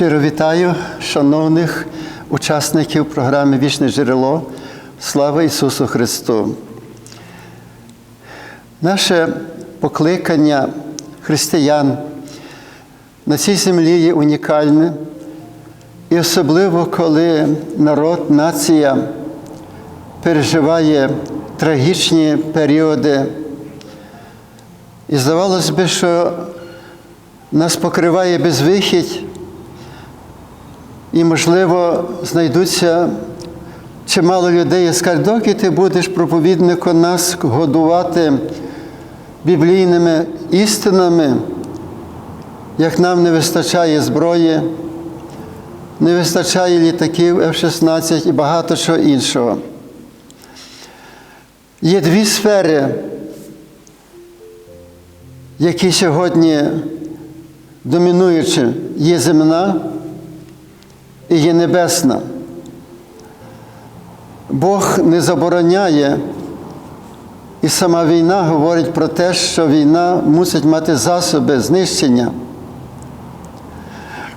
Щиро вітаю шановних учасників програми Вічне джерело. Слава Ісусу Христу! Наше покликання християн на цій землі є унікальне, і особливо, коли народ, нація переживає трагічні періоди. І здавалось би, що нас покриває безвихідь, і, можливо, знайдуться чимало людей, і скажуть, доки ти будеш проповідником нас годувати біблійними істинами, як нам не вистачає зброї, не вистачає літаків F-16 і багато чого іншого. Є дві сфери, які сьогодні домінуючі, є земна і є небесна. Бог не забороняє, і сама війна говорить про те, що війна мусить мати засоби знищення.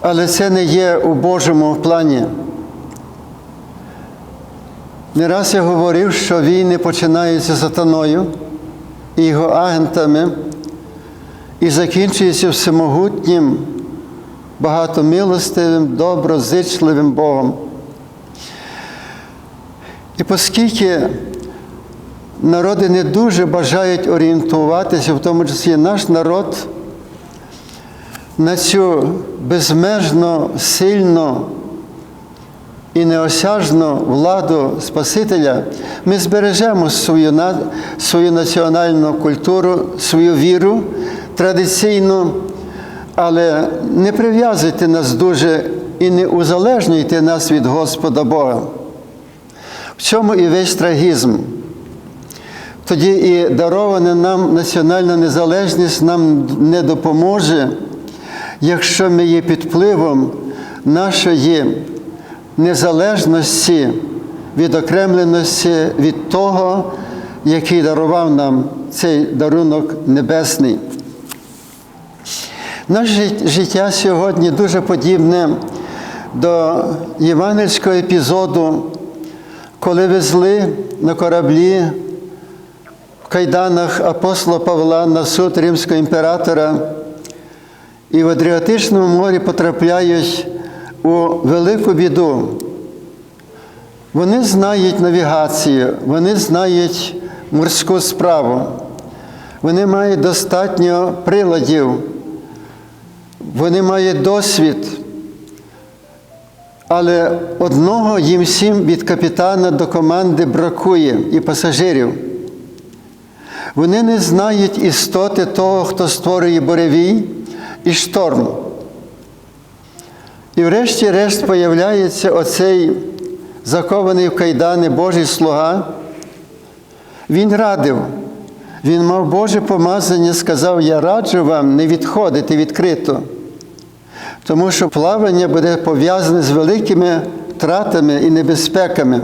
Але це не є у Божому плані. Не раз я говорив, що війни починаються сатаною і його агентами і закінчується всемогутнім, багатомилостивим, доброзичливим Богом. І оскільки народи не дуже бажають орієнтуватися, в тому числі наш народ, на цю безмежно сильну і неосяжну владу Спасителя, ми збережемо свою, свою національну культуру, свою віру традиційну, але не прив'язуйте нас дуже і не узалежнюйте нас від Господа Бога. В цьому і весь трагізм. Тоді і дарована нам національна незалежність нам не допоможе, якщо ми є під впливом нашої незалежності, відокремленості від того, який дарував нам цей дарунок небесний. Наше життя сьогодні дуже подібне до євангельського епізоду, коли везли на кораблі в кайданах апостола Павла на суд римського імператора і в Адріатичному морі потрапляють у велику біду. Вони знають навігацію, вони знають морську справу, вони мають достатньо приладів, вони мають досвід. Але одного їм всім від капітана до команди бракує і пасажирів. Вони не знають істоти того, хто створює буревій і шторм. І врешті-решт появляється оцей закований в кайдани Божий слуга. Він радив, він мав Боже помазання, сказав: Я раджу вам не відходити відкрито, тому що плавання буде пов'язане з великими втратами і небезпеками.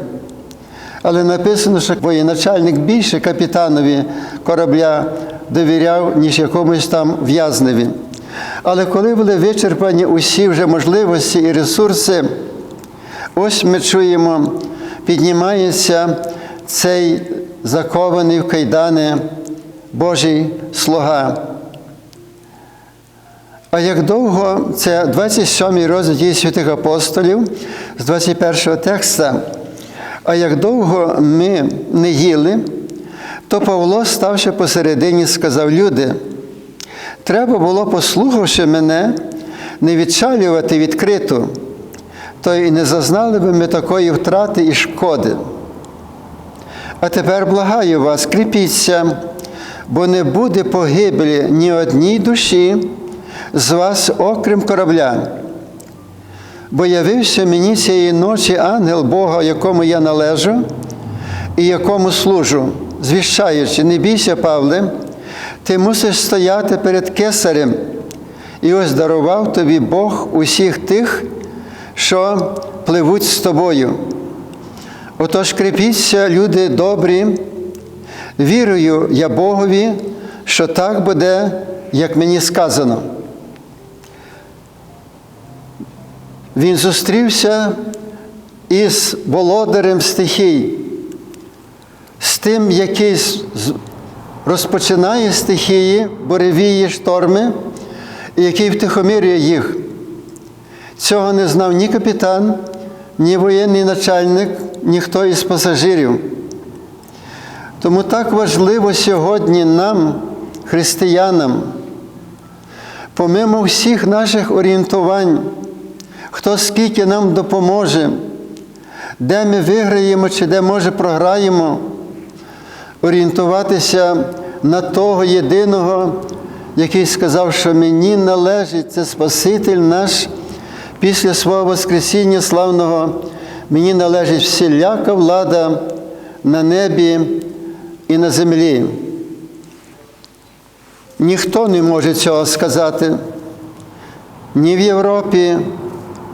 Але написано, що воєначальник більше капітанові корабля довіряв, ніж якомусь там в'язневі. Але коли були вичерпані усі вже можливості і ресурси, ось ми чуємо, піднімається цей закований в кайдани Божий слуга. А як довго, це 27 розділ дії святих апостолів з 21 текста, а як довго ми не їли, то Павло, ставши посередині, сказав люди, треба було, послухавши мене, не відчалювати відкрито, то і не зазнали би ми такої втрати і шкоди. А тепер благаю вас, кріпіться, бо не буде погибелі ні одній душі з вас, окрім корабля. Бо явився мені цієї ночі ангел Бога, якому я належу і якому служу, звіщаючи, не бійся, Павле, ти мусиш стояти перед кесарем, і ось дарував тобі Бог усіх тих, що пливуть з тобою. Отож кріпіться, люди добрі, вірую я Богові, що так буде, як мені сказано. Він зустрівся із володарем стихій, з тим, який розпочинає стихії, буревії, шторми, і який втихомирює їх. Цього не знав ні капітан, ні воєнний начальник, ніхто із пасажирів. Тому так важливо сьогодні нам, християнам, помимо всіх наших орієнтувань, хто скільки нам допоможе, де ми виграємо чи де може програємо, орієнтуватися на того єдиного, який сказав, що мені належить це Спаситель наш після свого Воскресіння славного, мені належить всіляка влада на небі і на землі. Ніхто не може цього сказати ні в Європі,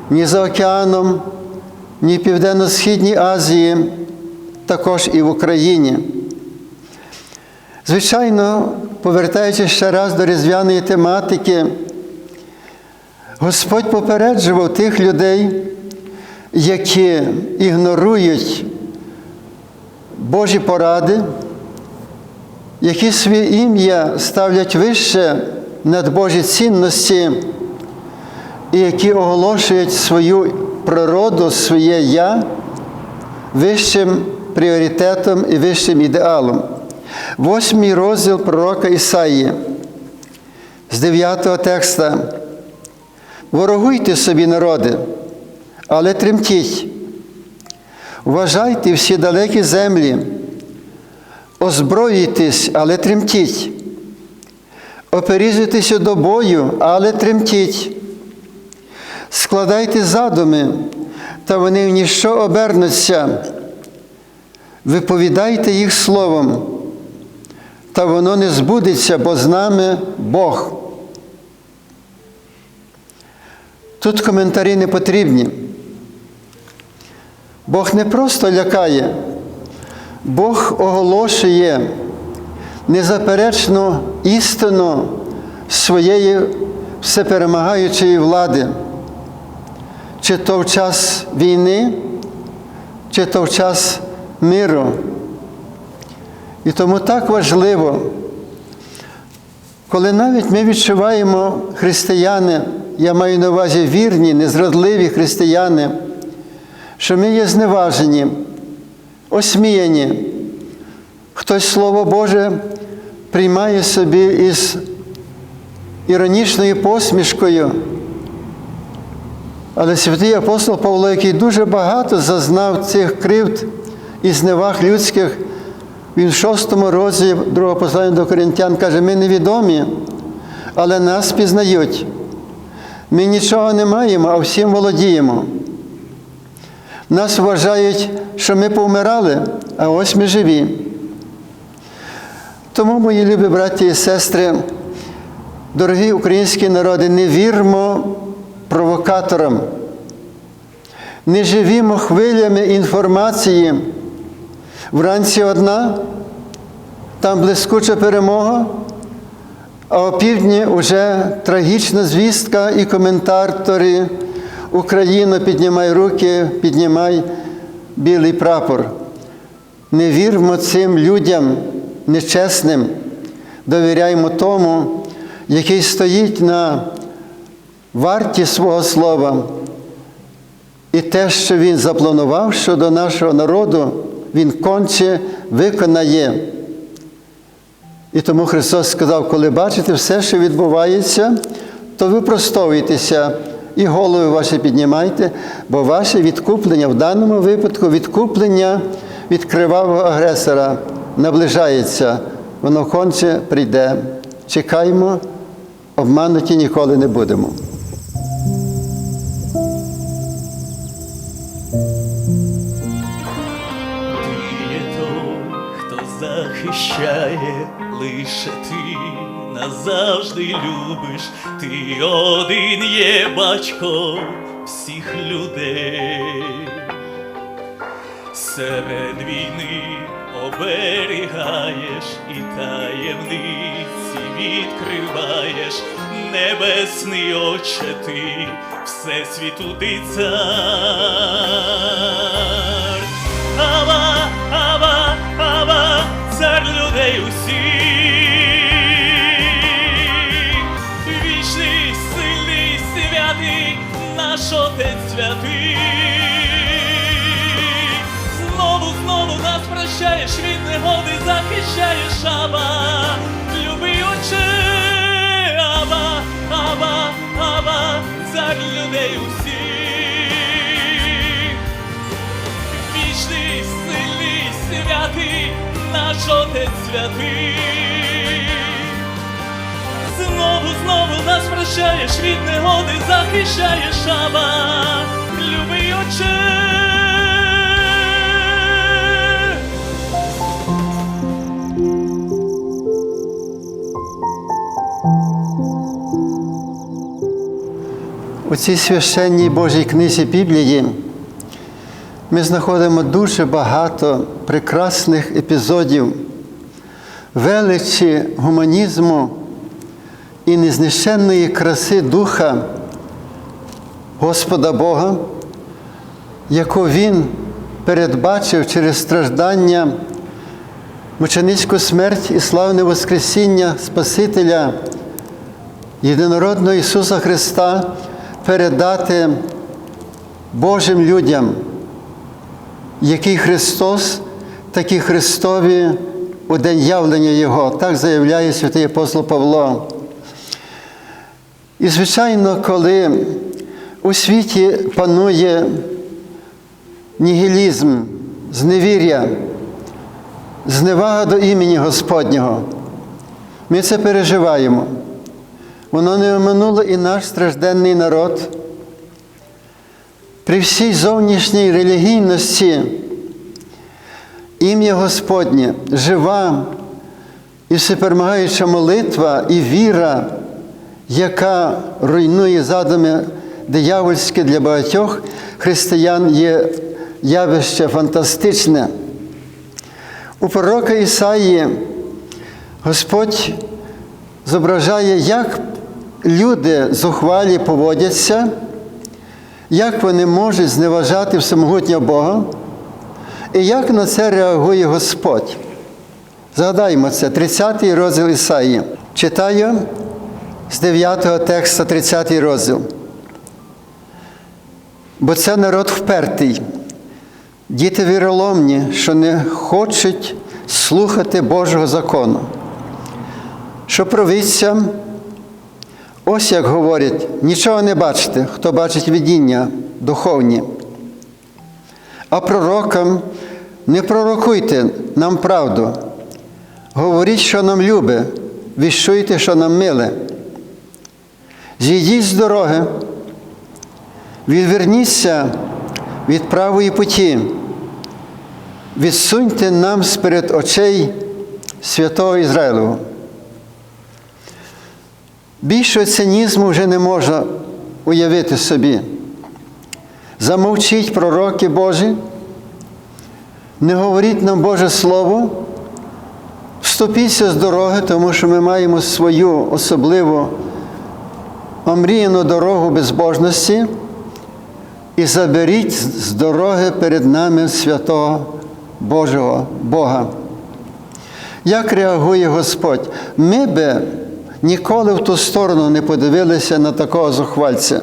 ні за океаном, ні в Південно-Східній Азії, також і в Україні. Звичайно, повертаючись ще раз до різдвяної тематики, Господь попереджував тих людей, які ігнорують Божі поради, які своє ім'я ставлять вище над Божі цінності, і які оголошують свою природу, своє я вищим пріоритетом і вищим ідеалом. Восьмий розділ пророка Ісаї з 9 текста. Ворогуйте собі, народи, але тремтіть. Вважайте всі далекі землі, озброюйтесь, але тремтіть. Оперізуйтеся до бою, але тремтіть. Складайте задуми, та вони в ніщо обернуться. Виповідайте їх словом, та воно не збудеться, бо з нами Бог. Тут коментарі не потрібні. Бог не просто лякає, Бог оголошує незаперечну істину своєї всеперемагаючої влади, чи то в час війни, чи то в час миру. І тому так важливо, коли навіть ми відчуваємо християни, я маю на увазі вірні, незрадливі християни, що ми є зневажені, осміяні. Хтось Слово Боже приймає собі із іронічною посмішкою. Але святий апостол Павло, який дуже багато зазнав цих кривд і зневаг людських, він в шостому розділі другого послання до Коринтян каже, ми невідомі, але нас пізнають. Ми нічого не маємо, а всім володіємо. Нас вважають, що ми повмирали, а ось ми живі. Тому, мої любі браті і сестри, дорогі українські народи, не вірмо провокаторам, не живімо хвилями інформації. Вранці одна, там блискуча перемога, а опівдні вже трагічна звістка і коментатори. Україна, піднімай руки, піднімай білий прапор. Не вірмо цим людям нечесним, довіряємо тому, який стоїть на варті свого слова. І те, що він запланував щодо нашого народу, він конче виконає. І тому Христос сказав, коли бачите все, що відбувається, то випростовуйтеся і голови ваші піднімайте, бо ваше відкуплення в даному випадку відкуплення від кривавого агресора наближається, воно конче прийде. Чекаймо, обмануті ніколи не будемо. Захищає, лише ти назавжди любиш, ти один є батько всіх людей. Серед війни оберігаєш і таємниці відкриваєш, небесний Отче ти, Всесвіту ти цар. Ава, ава, ава, цар людей усіх. Вічний, сильний, святий, наш Отець святий. Знову, знову нас прощаєш від негоди, захищаєш Аба, наш Отець святий. Знову, знову нас прощаєш від негоди, захищаєш Аба, любий оче. У цій священній Божій книзі Біблії ми знаходимо дуже багато прекрасних епізодів величі гуманізму і незнищенної краси Духа Господа Бога, яку Він передбачив через страждання, мученицьку смерть і славне Воскресіння Спасителя єдинородного Ісуса Христа передати Божим людям, який Христос, такі Христові у день явлення Його, так заявляє святий апостол Павло. І, звичайно, коли у світі панує нігілізм, зневір'я, зневага до імені Господнього, ми це переживаємо. Воно не оминуло і наш стражденний народ. При всій зовнішній релігійності ім'я Господнє жива і всеперемагаюча молитва і віра, яка руйнує задуми диявольські для багатьох християн, є явище фантастичне. У пророка Ісаї Господь зображає, як люди зухвалі поводяться, як вони можуть зневажати всемогутнього Бога, і як на це реагує Господь. Згадаймо це, 30 розділ Ісаї. Читаю з 9 текста 30 розділ. Бо це народ впертий, діти віроломні, що не хочуть слухати Божого закону. Що провидцям, ось як говорять, нічого не бачите, хто бачить видіння духовні. А пророкам не пророкуйте нам правду. Говоріть, що нам любе, віщуйте, що нам миле. Зійдіть з дороги, відверніться від правої путі, відсуньте нам сперед очей святого Ізраїлу. Більшого цинізму вже не можна уявити собі. Замовчіть пророки Божі, не говоріть нам Боже Слово, вступіться з дороги, тому що ми маємо свою особливу омріяну дорогу безбожності і заберіть з дороги перед нами святого Божого Бога. Як реагує Господь? Ми би ніколи в ту сторону не подивилися на такого зухвальця.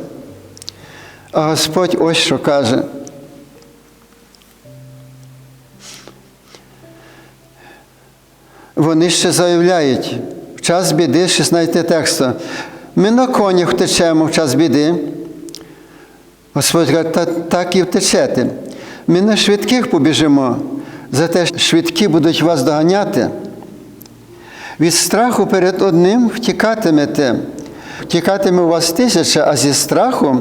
А Господь ось що каже. Вони ще заявляють, в час біди, 16 тексту, ми на конях втечемо в час біди. Господь каже, Та, так і втечете. Ми на швидких побіжимо, зате швидкі будуть вас доганяти. Від страху перед одним втікатимете. Втікатиме у вас тисяча, а зі страху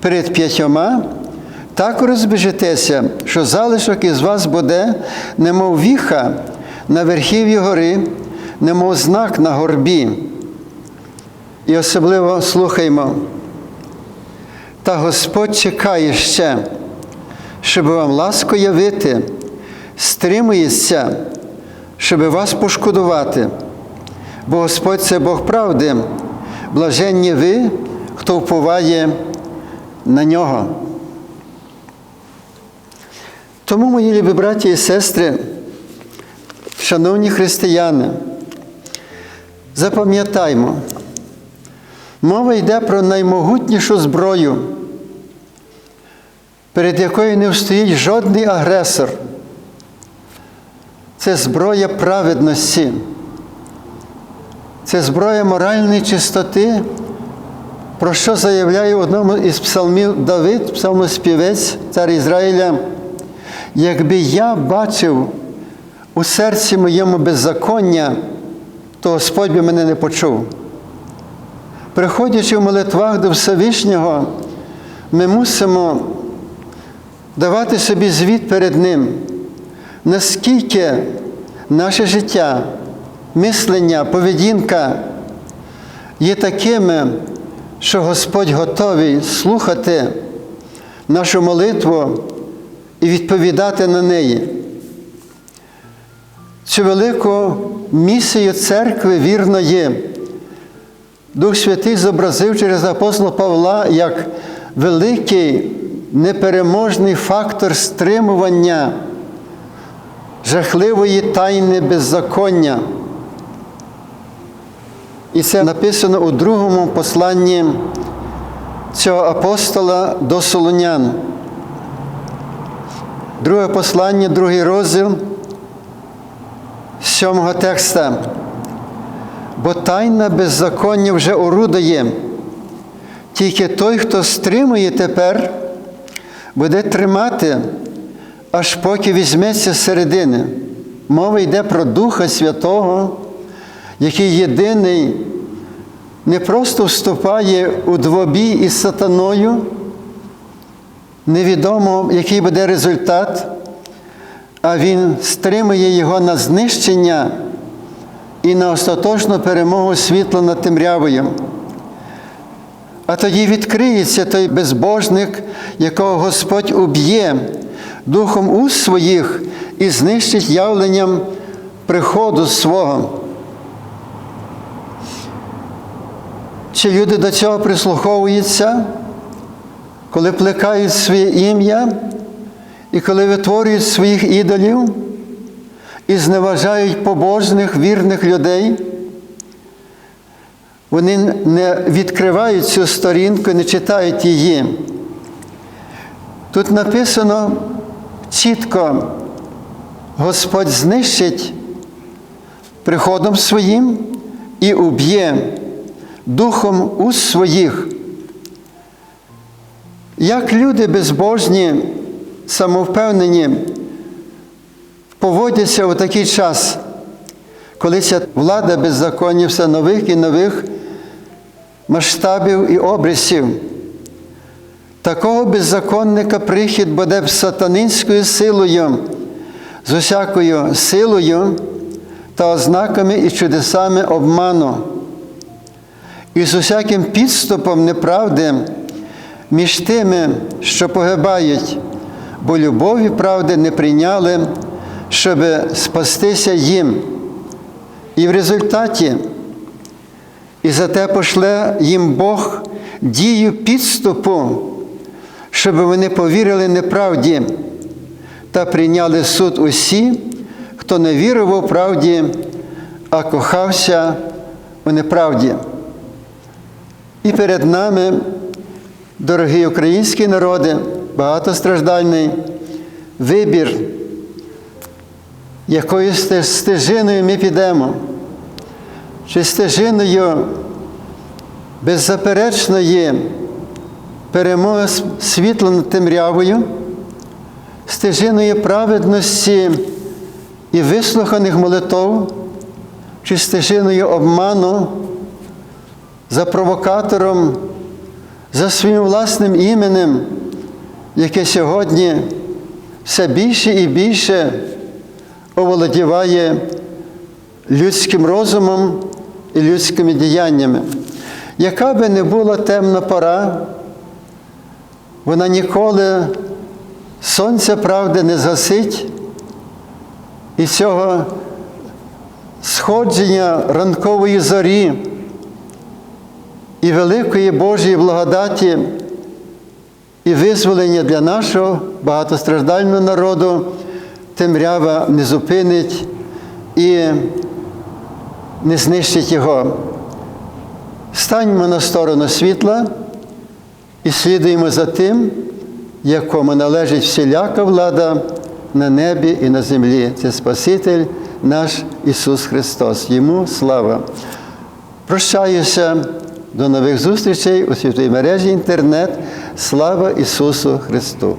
перед п'ятьома так розбіжитеся, що залишок із вас буде, немов віха на верхів'ї гори, немов знак на горбі. І особливо слухаймо. Та Господь чекає ще, щоб вам ласку явити, стримується, щоб вас пошкодувати. Бо Господь це Бог правди, блаженні ви, хто вповає на нього. Тому, мої любі браті і сестри, шановні християни, запам'ятаймо, мова йде про наймогутнішу зброю, перед якою не встоїть жодний агресор. Це зброя праведності, це зброя моральної чистоти, про що заявляє в одному із псалмів Давид, псалмоспівець, цар Ізраїля. Якби я бачив у серці моєму беззаконня, то Господь би мене не почув. Приходячи в молитвах до Всевишнього, ми мусимо давати собі звіт перед Ним, наскільки наше життя, мислення, поведінка є такими, що Господь готовий слухати нашу молитву і відповідати на неї. Цю велику місію церкви вірно є. Дух Святий зобразив через апостола Павла як великий непереможний фактор стримування жахливої тайни беззаконня. І це написано у другому посланні цього апостола до Солонян. Друге послання, другий розділ сьомого текста. Бо тайна беззаконня вже орудує. Тільки той, хто стримує тепер, буде тримати, аж поки візьметься середини. Мова йде про Духа Святого, який єдиний не просто вступає у двобій із сатаною, невідомо, який буде результат, а він стримує його на знищення і на остаточну перемогу світла над темрявою. А тоді відкриється той безбожник, якого Господь уб'є духом уст своїх і знищить явленням приходу свого. Чи люди до цього прислуховуються, коли плекають своє ім'я і коли витворюють своїх ідолів і зневажають побожних, вірних людей? Вони не відкривають цю сторінку, не читають її. Тут написано чітко, Господь знищить приходом своїм і уб'є духом уст своїх. Як люди безбожні, самовпевнені, поводяться у такий час, коли ця влада беззаконня все нових і нових масштабів і обрисів. Такого беззаконника прихід буде сатанинською силою, з усякою силою та ознаками і чудесами обману, і з усяким підступом неправди між тими, що погибають, бо любові правди не прийняли, щоб спастися їм. І в результаті і зате пошле їм Бог дію підступу, щоб вони повірили неправді та прийняли суд усі, хто не вірив у правді, а кохався у неправді. І перед нами, дорогі українські народи, багатостраждальний вибір, якою стежиною ми підемо. Чи стежиною беззаперечної перемоги світла над темрявою, стежиною праведності і вислуханих молитов, чи стежиною обману за провокатором, за своїм власним іменем, яке сьогодні все більше і більше оволодіває людським розумом і людськими діяннями. Яка би не була темна пора, вона ніколи сонця правди не засить, і цього сходження ранкової зорі і великої Божої благодаті і визволення для нашого багатостраждального народу темрява не зупинить і не знищить його. Станьмо на сторону світла і слідуємо за тим, якому належить всіляка влада на небі і на землі. Це Спаситель наш Ісус Христос. Йому слава. Прощаюся до нових зустрічей у світлій мережі інтернет. Слава Ісусу Христу!